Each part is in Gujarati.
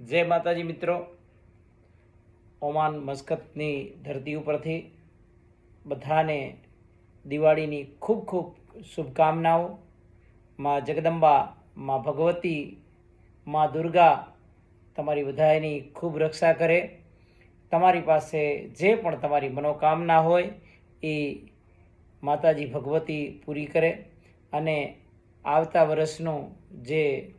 જય માતાજી મિત્રો. ઓમાન મસ્કતની ધરતી ઉપરથી બધાને દિવાળીની ખૂબ ખૂબ શુભકામનાઓ. માં જગદંબા, માં ભગવતી, માં દુર્ગા તમારી બધાની ખૂબ રક્ષા કરે. તમારી પાસે જે પણ તમારી મનોકામના હોય એ માતાજી ભગવતી પૂરી કરે અને આવતા વર્ષનું જે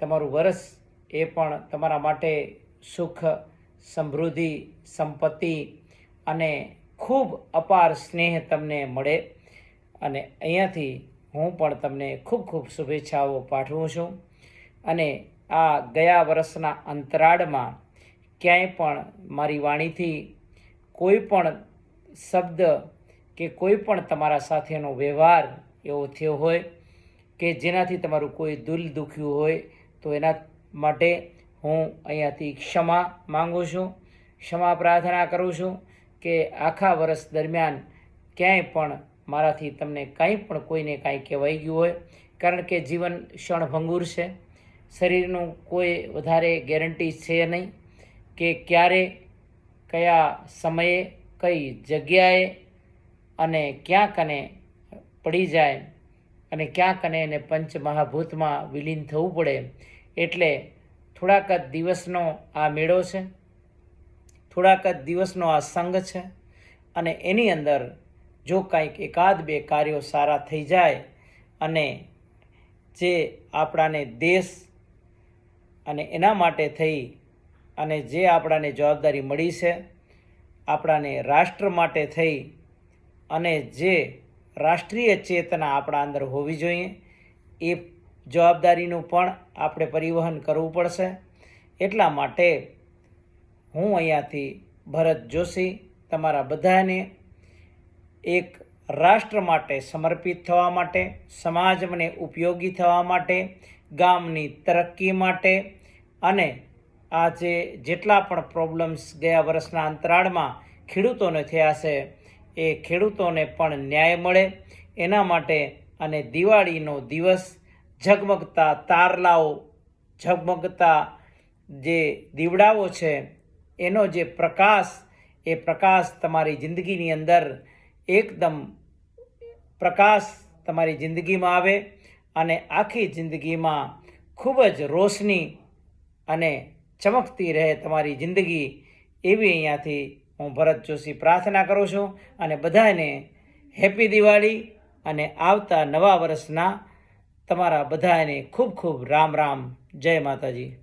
તમારું વર્ષ એ પણ તમારા માટે સુખ, સમૃદ્ધિ, સંપત્તિ અને ખૂબ અપાર સ્નેહ તમને મળે. અને અહીંયાથી હું પણ તમને ખૂબ ખૂબ શુભેચ્છાઓ પાઠવું છું. અને આ ગયા વર્ષના અંતરાળમાં ક્યાંય પણ મારી વાણીથી કોઈ પણ શબ્દ કે કોઈ પણ તમારા સાથેનો વ્યવહાર એવો થયો હોય કે જેનાથી તમારું કોઈ દુલ દુખ્યું હોય તો એના માટે હું અહીંયાથી ક્ષમા માંગુ છું. ક્ષમા પ્રાર્થના કરું છું કે આખા વર્ષ દરમિયાન ક્યાંય પણ મારાથી તમને કાંઈ પણ કોઈને કાંઈ કહેવાઈ ગયું હોય, કારણ કે જીવન ક્ષણભંગુર છે. શરીરનું કોઈ વધારે ગેરંટી છે નહીં કે ક્યારે, કયા સમયે, કઈ જગ્યાએ અને ક્યાં કને પડી જાય અને ક્યાં કને એને પંચ મહાભૂતમાં વિલીન થવું પડે એટલે થોડાક જ દિવસનો આ મેળો છે. થોડાક જ દિવસનો આ સંઘ છે. અને એની અંદર જો કાંઈક એકાદ બે કાર્યો સારા થઈ જાય અને જે આપણાને દેશ અને એના માટે થઈ અને જે આપણાને જવાબદારી મળી છે, આપણાને રાષ્ટ્ર માટે થઈ અને જે રાષ્ટ્રીય ચેતના આપણા અંદર હોવી જોઈએ, એ જવાબદારીનું પણ આપણે પરિવહન કરવું પડશે. એટલા માટે હું અહીંયાથી ભરત જોશી તમારા બધાને એક રાષ્ટ્ર માટે સમર્પિત થવા માટે સમાજને ઉપયોગી થવા માટે, ગામની તરક્કી માટે અને આજે જેટલા પણ પ્રોબ્લેમ્સ ગયા વર્ષના અંતરાળમાં ખેડૂતોને થયા છે, એ ખેડૂતોને પણ ન્યાય મળે. એના માટે અને દિવાળીનો દિવસ ઝગમગતા તારલાઓ, ઝગમગતા જે દીવડાઓ છે, એનો જે પ્રકાશ, એ પ્રકાશ તમારી જિંદગીની અંદર એકદમ પ્રકાશ તમારી જિંદગીમાં આવે અને આખી જિંદગીમાં ખૂબ જ રોશની અને ચમકતી રહે તમારી જિંદગી, એવી અહીંયાથી હું ભરત જોશી પ્રાર્થના કરું છું અને બધાને હેપી દિવાળી અને આવતા નવા વર્ષના તમારા બધાને ખૂબ ખૂબ રામ રામ. જય માતાજી.